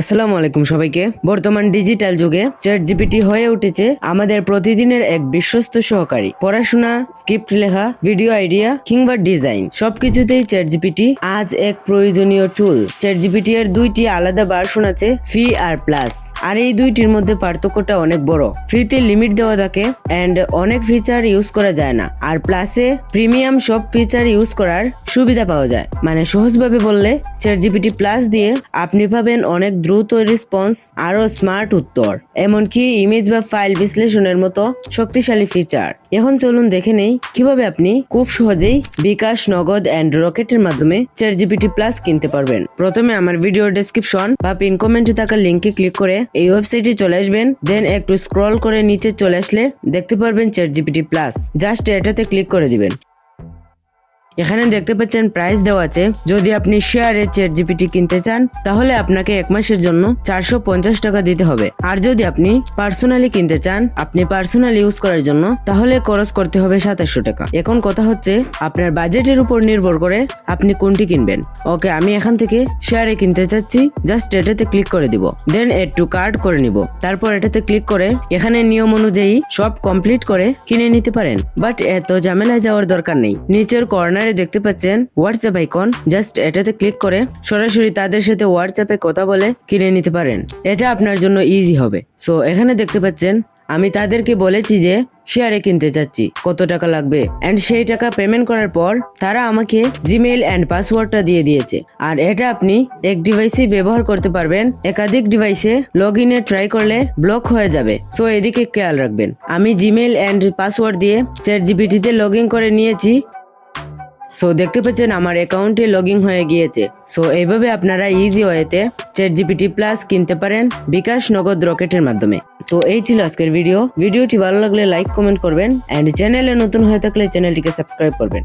আসসালামু আলাইকুম সবাইকে। বর্তমান ডিজিটাল যুগে চ্যাট জিপিটি হয়ে উঠেছে আমাদের প্রতিদিনের এক বিশ্বস্ত সহকারী। পড়াশোনা, স্ক্রিপ্ট লেখা, ভিডিও আইডিয়া কিংবা ডিজাইন সবকিছুতেই চ্যাট জিপিটি আজ এক প্রয়োজনীয় টুল চ্যাট জিপিটি এর দুইটি আলাদা ভার্সন আছে ফ্রি আর প্লাস আর এই দুইটির মধ্যে পার্থক্যটা অনেক বড়। ফ্রিতে লিমিট দেওয়া থাকে এন্ড অনেক ফিচার ইউজ করা যায় না। আর প্লাসে প্রিমিয়াম সব ফিচার ইউজ করার সুবিধা পাওয়া যায়। মানে সহজভাবে বললে চ্যাট জিপিটি প্লাস দিয়ে আপনি পাবেন অনেক দ্রুত রেসপন্স আরও স্মার্ট উত্তর। এমনকি ইমেজ বা ফাইল বিশ্লেষণের মতো শক্তিশালী ফিচার এখন চলুন দেখে নেই কীভাবে আপনি খুব সহজেই বিকাশ, নগদ অ্যান্ড রকেটের মাধ্যমে চ্যাট জিপিটি প্লাস কিনতে পারবেন। প্রথমে আমার ভিডিও ডেসক্রিপশন বা পিন কমেন্টে থাকা লিঙ্কে ক্লিক করে এই ওয়েবসাইটে চলে আসবেন। দেন একটু স্ক্রল করে নিচে চলে আসলে দেখতে পারবেন চ্যাট জিপিটি প্লাস জাস্ট এটাতে ক্লিক করে দিবেন। এখানে দেখতে পাচ্ছেন প্রাইস দেওয়া আছে। যদি আপনি শেয়ারে চ্যাট জিপিটি কিনতে চান, তাহলে আপনাকে এক মাসের জন্য চারশো পঞ্চাশ টাকা দিতে হবে। আর যদি আপনি পার্সোনালি কিনতে চান, আপনি পার্সোনালি ইউজ করার জন্য, তাহলে খরচ করতে হবে সাতাশশো টাকা। এখন কথা হচ্ছে, আপনার বাজেটের উপর নির্ভর করে আপনি কোনটি কিনবেন। ওকে, আমি এখান থেকে শেয়ারে কিনতে চাচ্ছি জাস্ট এটাতে ক্লিক করে দিব। দেন এড টু কার্ড করে নিব। তারপর এটাতে ক্লিক করে, এখানে নিয়ম অনুযায়ী সব কমপ্লিট করে কিনে নিতে পারেন। বাট এত ঝামেলায় যাওয়ার দরকার নেই। নিচের কর্নারে দেখতে পাচ্ছেন হোয়াটসঅ্যাপ আইকন জাস্ট এটাতে ক্লিক করে সরাসরি তাদের সাথে হোয়াটসঅ্যাপে কথা বলে কিনে নিতে পারেন। এটা আপনার জন্য ইজি হবে। সো এখানে দেখতে পাচ্ছেন, আমি তাদেরকে বলেছি যে শেয়ারে কিনতে চাচ্ছি, কত টাকা লাগবে? এন্ড সেই টাকা পেমেন্ট করার পর তারা আমাকে জিমেইল এন্ড পাসওয়ার্ডটা দিয়ে দিয়েছে। আর এটা আপনি এক ডিভাইসে ব্যবহার করতে পারবেন। একাধিক ডিভাইসে লগ ইনে ট্রাই করলে ব্লক হয়ে যাবে। সো এদিকে খেয়াল রাখবেন। আমি জিমেইল এন্ড পাসওয়ার্ড দিয়ে চ্যাট জিপিটিতে লগ ইন করে নিয়েছি। সো দেখতে পাচ্ছেন, আমার অ্যাকাউন্টে লগ হয়ে গিয়েছে। সো এইভাবে আপনারা ইজি ওয়েতে চ্যাট জিপিটি প্লাস কিনতে পারেন বিকাশ নগদ রকেটের মাধ্যমে। তো, এই ছিল আজকের ভিডিও ভিডিওটি ভালো লাগলে লাইক কমেন্ট করবেন। অ্যান্ড চ্যানেলে নতুন হয়ে থাকলে চ্যানেলটিকে সাবস্ক্রাইব করবেন।